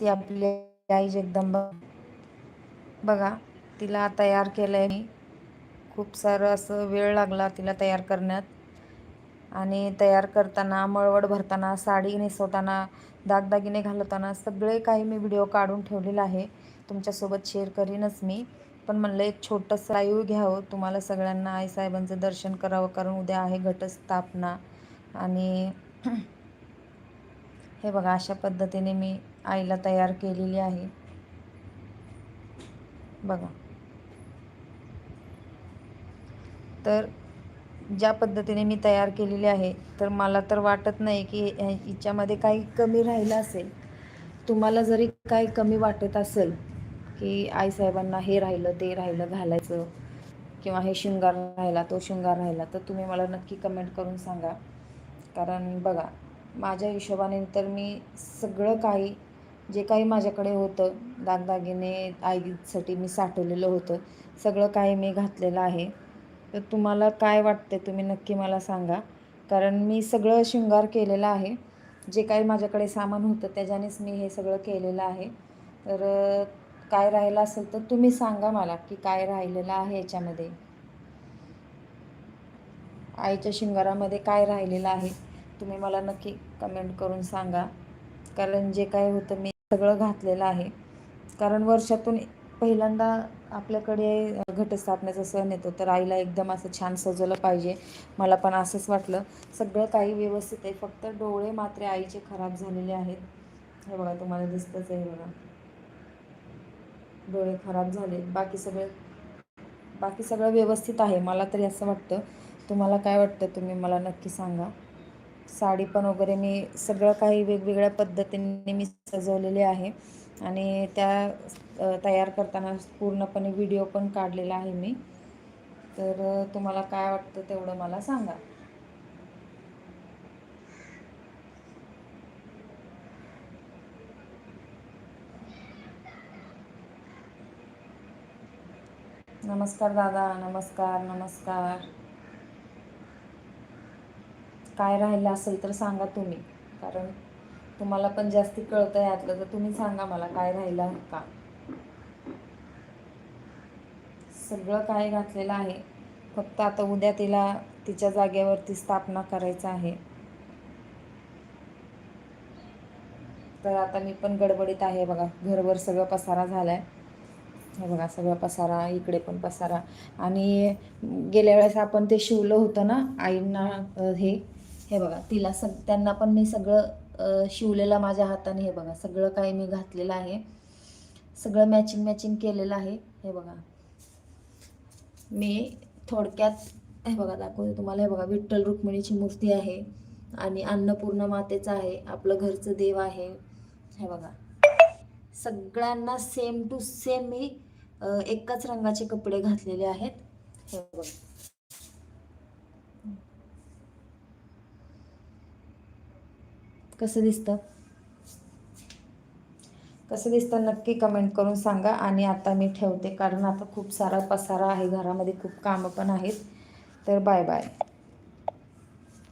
ती आपली आई जगदंबा बघा तिला तयार केलं आहे मी. खूप सारं असं वेळ लागला तिला तयार करण्यात. आणि तयार करताना मळवड भरताना साडी नेसवताना दागदागिने घालवताना सगळे काही मी व्हिडिओ काढून ठेवलेला आहे. तुमच्यासोबत शेअर करीनच मी. पण म्हणलं एक छोटंसं लाईव्ह घ्यावं. तुम्हाला सगळ्यांना आईसाहेबांचं दर्शन करावं कारण उद्या आहे घटस्थापना. आणि हे बघा अशा पद्धतीने मी आईला तयार केलेली आहे. बघा. तर ज्या पद्धतीने मी तयार केलेली आहे तर मला तर वाटत नाही की हिच्यामध्ये काही कमी राहिलं असेल. तुम्हाला जरी काही कमी वाटत असेल की आईसाहेबांना हे राहिलं ते राहिलं घालायचं किंवा हे शृंगार राहिला तो शृंगार राहिला तर तुम्ही मला नक्की कमेंट करून सांगा. कारण बघा माझ्या हिशोबाने तर मी सगळं काही जे काही माझ्याकडे होतं दागदागिने आईसाठी मी साठवलेलं होतं सगळं काही मी घातलेलं आहे. तर तुम्हाला काय वाटते तुम्ही नक्की मला सांगा. कारण मी सगळं शृंगार केलेला आहे. जे काही माझ्याकडे सामान होतं त्याच्यानेच मी हे सगळं केलेलं आहे. तर काय राहिलं असेल तर तुम्ही सांगा मला की काय राहिलेलं आहे याच्यामध्ये. आईच्या शृंगारामध्ये काय राहिलेलं आहे? तुम्ही मला नक्की कमेंट करून सांगा. कारण जे काय होतं मी सगळं घातलेलं आहे. कारण वर्षातून पहिल्यांदा आपल्याकडे घटस्थापनेचा सण येतो. तर आईला एकदम असं छान सजवलं पाहिजे. मला पण असंच वाटलं. सगळं काही व्यवस्थित आहे. फक्त डोळे मात्र आईचे खराब झालेले आहेत. हे बघा तुम्हाला दिसतंच आहे बघा. डोळे खराब झाले बाकी सगळे बाकी सगळं व्यवस्थित आहे. मला तरी असं वाटतं. तुम्हाला काय वाटतं? तुम्ही मला नक्की सांगा. साडी पण वगैरे मी सगळं काही वेगवेगळ्या पद्धतीने मी सजवलेले आहे. आणि त्या तयार करताना पूर्णपणे व्हिडिओ पण काढलेला आहे मी. तर तुम्हाला काय वाटतं तेवढं मला सांगा. नमस्कार दादा नमस्कार नमस्कार. काय राहिलं असेल तर सांगा तुम्ही. कारण तुम्हाला पण जास्ती कळतं यातलं तर तुम्ही सांगा मला काय राहिलं का? सगळं काय घातलेलं आहे. फक्त आता उद्या तिला तिच्या जागेवरती स्थापना करायचं आहे. तर आता मी पण गडबडीत आहे बघा. घरभर सगळं पसारा झालाय. हे बघा सगळं पसारा इकडे पण पसारा. आणि गेल्या वेळेस आपण ते शिवलं होतं ना आईंना हे हे बघा तिला सग त्यांना पण मी सगळं शिवलेलं माझ्या हाताने हे बघा सगळं काही मी घातलेलं आहे. सगळं मॅचिंग मॅचिंग केलेलं आहे हे बघा. मी थोडक्यात हे बघा दाखवते तुम्हाला हे बघा विठ्ठल रुक्मिणीची मूर्ती आहे आणि अन्नपूर्ण मातेचं आहे आपलं घरचं देव आहे हे बघा. सगळ्यांना सेम टू सेम मी एकाच रंगाचे कपडे घातलेले आहेत हे बघा. कसं दिसतं? कसं दिसतं नक्की कमेंट करून सांगा आणि आता मी ठेवते कारण आता खूप सारा पसारा आहे. घरामध्ये खूप कामं पण आहेत. तर बाय बाय